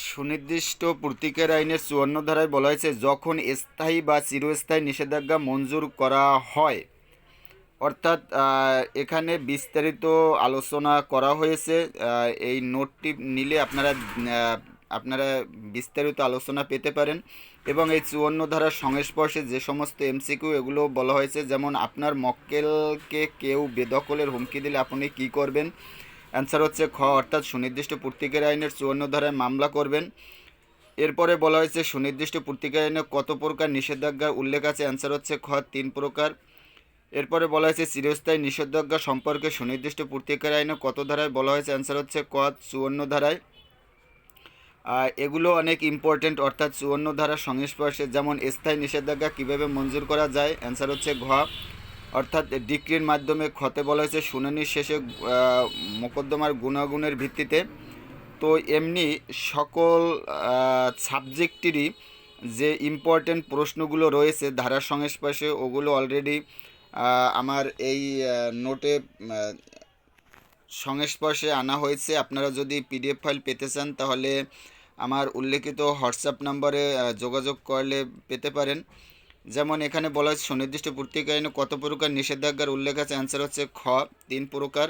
সুনির্দিষ্ট প্রতীকের আইনের চুয়ান্ন ধারায় বলা হয়েছে, যখন স্থায়ী বা চিরস্থায়ী নিষেধাজ্ঞা মঞ্জুর করা হয়। অর্থাৎ এখানে বিস্তারিত আলোচনা করা হয়েছে। এই নোটটি নিলে আপনারা আপনারা বিস্তারিত আলোচনা পেতে পারেন। এবং এই চুয়ান্ন ধারার সংস্পর্শে যে সমস্ত এমসিকিউ, এগুলো বলা হয়েছে, যেমন আপনার মক্কেলকে কেউ বেদখলের হুমকি দিলে আপনি কি করবেন? অ্যান্সার হচ্ছে খ, অর্থাৎ সুনির্দিষ্ট প্রতীকের আইনের চুয়ান্ন ধারায় মামলা করবেন। এরপরে বলা হয়েছে সুনির্দিষ্ট প্রতীকের আইনে কত প্রকার নিষেধাজ্ঞার উল্লেখ আছে? অ্যান্সার হচ্ছে খ, তিন প্রকার। এরপরে বলা হয়েছে চিরস্থায়ী নিষেধাজ্ঞা সম্পর্কে সুনির্দিষ্ট প্রতীকের আইনে কত ধারায় বলা হয়েছে? অ্যান্সার হচ্ছে ক, চুয়ান্ন ধারায়। আর এগুলো অনেক ইম্পর্টেন্ট অর্থাৎ চুয়ান্ন ধারার সংস্পর্শে। যেমন, স্থায়ী নিষেধাজ্ঞা কীভাবে মঞ্জুর করা যায়? অ্যান্সার হচ্ছে ঘ অর্থাৎ ডিক্রির মাধ্যমে ক্ষতে বলা হয়েছে, শুনানির শেষে মোকদ্দমার গুণাগুণের ভিত্তিতে। তো এমনি সকল সাবজেক্টেরই যে ইম্পর্টেন্ট প্রশ্নগুলো রয়েছে ধারার সংস্পর্শে ওগুলো অলরেডি আমার এই নোটে সংস্পর্শে আনা হয়েছে। আপনারা যদি পিডিএফ ফাইল পেতে চান, তাহলে আমার উল্লেখিত হোয়াটসঅ্যাপ নম্বরে যোগাযোগ করলে পেতে পারেন। যেমন এখানে বলা হয়েছে, সুনির্দিষ্ট প্রতীক কত প্রকার নিষেধাজ্ঞার উল্লেখ আছে? অ্যান্সার হচ্ছে খ, তিন প্রকার।